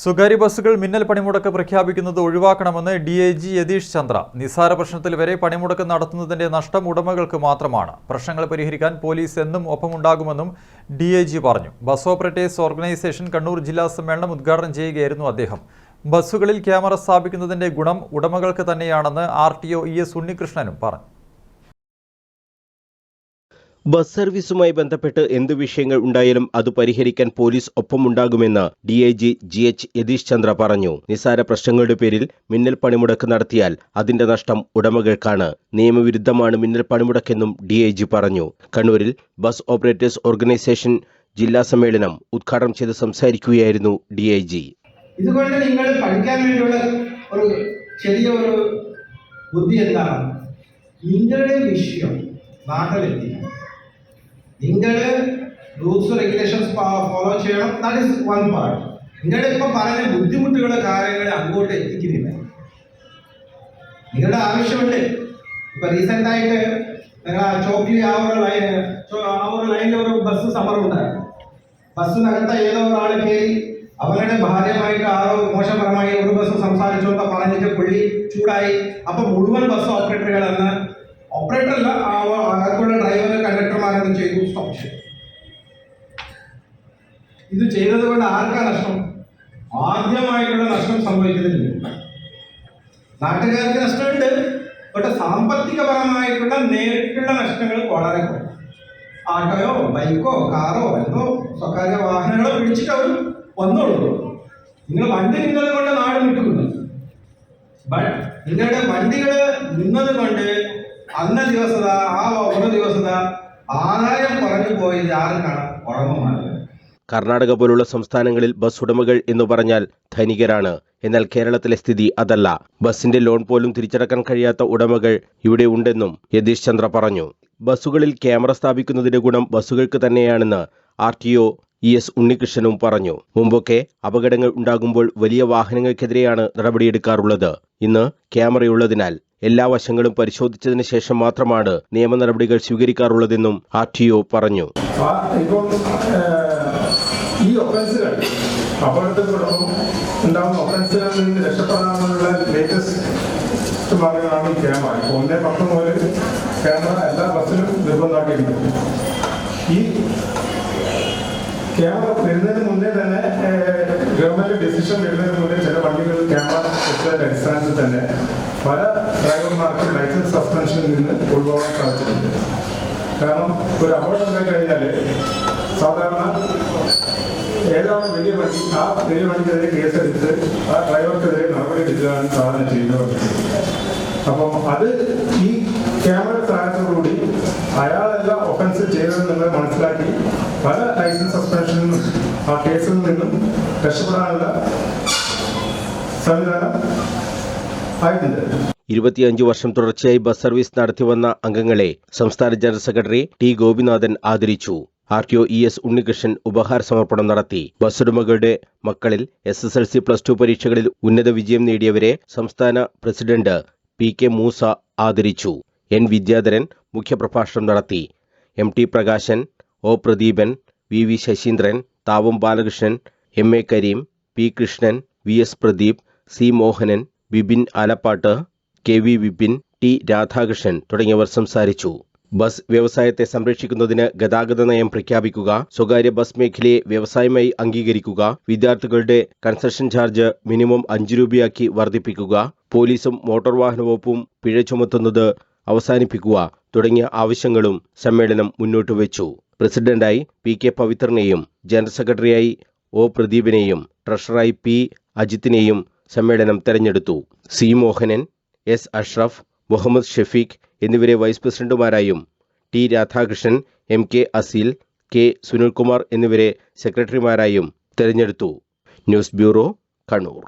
സ്വകാര്യ ബസ്സുകൾ മിന്നൽ പണിമുടക്ക് പ്രഖ്യാപിക്കുന്നത് ഒഴിവാക്കണമെന്ന് D I G Yathish Chandra. നിസ്സാര പ്രശ്നത്തിൽ വരെ പണിമുടക്ക് നടത്തുന്നതിന്റെ നഷ്ടം ഉടമകൾക്ക് മാത്രമാണ്. പ്രശ്നങ്ങൾ പരിഹരിക്കാൻ പോലീസ് എന്നും ഒപ്പമുണ്ടാകുമെന്നും ഡി ഐ ജി പറഞ്ഞു. ബസ് ഓപ്പറേറ്റേഴ്സ് ഓർഗനൈസേഷൻ കണ്ണൂർ ജില്ലാ സമ്മേളനം ഉദ്ഘാടനം ചെയ്യുകയായിരുന്നു അദ്ദേഹം. ബസ്സുകളിൽ ക്യാമറ സ്ഥാപിക്കുന്നതിന്റെ ഗുണം ഉടമകൾക്ക് തന്നെയാണെന്ന് R T O E S ഉണ്ണികൃഷ്ണനും പറഞ്ഞു. ബസ് സർവീസുമായി ബന്ധപ്പെട്ട് എന്ത് വിഷയങ്ങൾ ഉണ്ടായാലും അത് പരിഹരിക്കാൻ police ഒപ്പമുണ്ടാകുമെന്ന് D I G G H Yathish Chandra പറഞ്ഞു. നിസാര പ്രശ്നങ്ങളുടെ പേരിൽ മിന്നൽ പണിമുടക്ക് നടത്തിയാൽ അതിന്റെ നഷ്ടം ഉടമകൾക്കാണ്. നിയമവിരുദ്ധമാണ് മിന്നൽ പണിമുടക്കെന്നും ഡി ഐ ജി പറഞ്ഞു. കണ്ണൂരിൽ ബസ് ഓപ്പറേറ്റേഴ്സ് ഓർഗനൈസേഷൻ ജില്ലാ സമ്മേളനം ഉദ്ഘാടനം ചെയ്ത് സംസാരിക്കുകയായിരുന്നു ഡി ഐ ജി ഇതുകൊണ്ട് നിങ്ങൾ പഠിക്കാൻ ഒരു ബുദ്ധി എന്താണ്? നിങ്ങളുടെ വിഷയം നാട്ടിലെത്തിക്കണം നിങ്ങൾ റൂൾസ് റെഗുലേഷൻസ് ഫോളോ ചെയ്യണം. ദാറ്റ് ഇസ് വൺ പാർട്ട് നിങ്ങളുടെ ഇപ്പം പറയുന്ന ബുദ്ധിമുട്ടുകളുടെ കാര്യങ്ങളെ അങ്ങോട്ട് എത്തിക്കുന്നില്ല. നിങ്ങളുടെ ആവശ്യമുണ്ട്. ഇപ്പൊ റീസെന്റ് ആയിട്ട് ചോക്ലി ആ ഒരു ലൈൻ ആ ഒരു ലൈനിൽ ഒരു ബസ് സമരം ഉണ്ടായിരുന്നു. ബസ്സിനകത്ത് ഏതോ ഒരാൾ കയറി അവരുടെ ഭാര്യമായിട്ട് ആരോ മോശപരമായി ഒരു ബസ് സംസാരിച്ചോ എന്ന് പറഞ്ഞിട്ട് പുള്ളി ചൂടായി. അപ്പൊ മുഴുവൻ ബസ് ഓപ്പറേറ്ററുകൾ എന്ന് ഓപ്പറേറ്റർ അല്ല ആ അകത്തുള്ള ഡ്രൈവർ കണ്ടക്ടർമാരെന്ന് ചെയ്തു സ്റ്റോപ്പ് ചെയ്തു. ഇത് ചെയ്തത് കൊണ്ട് ആർക്കാ നഷ്ടം? ആദ്യമായിട്ടുള്ള നഷ്ടം സംഭവിക്കുന്നില്ല നാട്ടുകാർക്ക് നഷ്ടമുണ്ട് പക്ഷെ സാമ്പത്തികപരമായിട്ടുള്ള നേരിട്ടുള്ള നഷ്ടങ്ങൾ വളരെ കുറവ് ആട്ടോയോ ബൈക്കോ കാറോ എന്തോ സ്വകാര്യ വാഹനങ്ങളോ പിടിച്ചിട്ട് അവർ വന്നോളൂ. നിങ്ങൾ വണ്ടി നിന്നത് കൊണ്ട് നാട് നിൽക്കുന്നു ബട്ട് നിങ്ങളുടെ വണ്ടികൾ നിന്നത് കൊണ്ട് അന്ന ദിവസത ആ ഒരു ദിവസത ആദായം പറഞ്ഞു പോയത് ആർക്കാണ്? ഉറങ്ങുമാണ് കർണാടക പോലുള്ള സംസ്ഥാനങ്ങളിൽ ബസ് ഉടമകൾ എന്ന് പറഞ്ഞാൽ ധനികരാണ്. എന്നാൽ കേരളത്തിലെ സ്ഥിതി അതല്ല. ബസിന്റെ ലോൺ പോലും തിരിച്ചടക്കാൻ കഴിയാത്ത ഉടമകൾ ഇവിടെ ഉണ്ടെന്നും യതീഷ് ചന്ദ്ര പറഞ്ഞു. ബസ്സുകളിൽ ക്യാമറ സ്ഥാപിക്കുന്നതിന്റെ ഗുണം ബസ്സുകൾക്ക് തന്നെയാണെന്ന് R T O E S ഉണ്ണികൃഷ്ണനും പറഞ്ഞു. മുമ്പൊക്കെ അപകടങ്ങൾ ഉണ്ടാകുമ്പോൾ വലിയ വാഹനങ്ങൾക്കെതിരെയാണ് നടപടിയെടുക്കാറുള്ളത്. ഇന്ന് ക്യാമറയുള്ളതിനാൽ എല്ലാ വശങ്ങളും പരിശോധിച്ചതിന് ശേഷം മാത്രമാണ് നിയമ നടപടികൾ സ്വീകരിക്കാറുള്ളതെന്നും ആർ ടി ഒ പറഞ്ഞു. ഈ ലേറ്റസ്റ്റ് ക്യാമറ എല്ലാ ബസ്സിലും നിർബന്ധമാക്കിയിട്ടുണ്ട്. ഈ ക്യാമറ വരുന്നതിന് മുന്നേ തന്നെ ഗവൺമെന്റ് ഡിസിഷൻ വരുന്നതിന് മുന്നേ ചില വണ്ടികൾ ക്യാമറ വെച്ചതിന്റെ അടിസ്ഥാനത്തിൽ തന്നെ പല ഡ്രൈവർമാർക്കും ലൈസൻസ് സസ്പെൻഷനിൽ നിന്ന് ഒഴിവാക്കാൻ സാധിച്ചിട്ടുണ്ട്. കാരണം ഒരു അപകടം ഉണ്ടായി കഴിഞ്ഞാൽ സാധാരണ ഏതാണ് വലിയ വണ്ടി ആ വലിയ വണ്ടിക്കെതിരെ കേസെടുത്ത് ആ ഡ്രൈവർക്കെതിരെ നടപടി എടുക്കുകയാണ് സാധാരണ ചെയ്യുന്നത് അപ്പം അത് ഈ ക്യാമറ സ്ഥാനത്തോടുകൂടി അയാളെല്ലാം ഒഫൻസ് ചെയ്തതെന്നുള്ളത് മനസ്സിലാക്കി പല ലൈസൻസ് സസ്പെൻഷനിൽ ആ കേസിൽ നിന്നും രക്ഷപ്പെടാനുള്ള സംവിധാനം ആയിട്ടുണ്ട്. ഇരുപത്തിയഞ്ച് വർഷം തുടർച്ചയായി ബസ് സർവീസ് നടത്തിവന്ന അംഗങ്ങളെ സംസ്ഥാന ജനറൽ സെക്രട്ടറി ടി ഗോപിനാഥൻ ആദരിച്ചു. R T O E S Unnikrishnan ഉപഹാര സമർപ്പണം നടത്തി. ബസ് ഉടമകളുടെ മക്കളിൽ S S L C plus two പരീക്ഷകളിൽ ഉന്നത വിജയം നേടിയവരെ സംസ്ഥാന പ്രസിഡന്റ് പി കെ മൂസ ആദരിച്ചു. എൻ വിദ്യാധരൻ മുഖ്യപ്രഭാഷണം നടത്തി. M T Prakashan O Pradeepan V V Sasheendran Thavam Balakrishnan M A Kareem P Krishnan V S Pradeep C Mohanan Vipin Alappatt K V Vipin T Radhakrishnan തുടങ്ങിയവർ സംസാരിച്ചു. Bus വ്യവസായത്തെ സംരക്ഷിക്കുന്നതിന് ഗതാഗത നയം പ്രഖ്യാപിക്കുക സ്വകാര്യ ബസ് മേഖലയെ വ്യവസായമായി അംഗീകരിക്കുക വിദ്യാർത്ഥികളുടെ കൺസെഷൻ ചാർജ് മിനിമം അഞ്ച് രൂപയാക്കി വർദ്ധിപ്പിക്കുക പോലീസും മോട്ടോർ വാഹന വകുപ്പും പിഴ ചുമത്തുന്നത് അവസാനിപ്പിക്കുക തുടങ്ങിയ ആവശ്യങ്ങളും സമ്മേളനം മുന്നോട്ട് വെച്ചു. പ്രസിഡന്റായി പി കെ പവിത്രനെയും ജനറൽ സെക്രട്ടറിയായി ഒ പ്രദീപിനെയും ട്രഷററായി പി അജിത്തിനെയും സമ്മേളനം തെരഞ്ഞെടുത്തു. സി മോഹനൻ എസ് അഷ്റഫ് മുഹമ്മദ് ഷെഫീഖ് എന്നിവരെ vice പ്രസിഡന്റുമാരായും T Radhakrishnan M K Aseel K Sunilkumar എന്നിവരെ സെക്രട്ടറിമാരായും തെരഞ്ഞെടുത്തു. News bureau Kannur.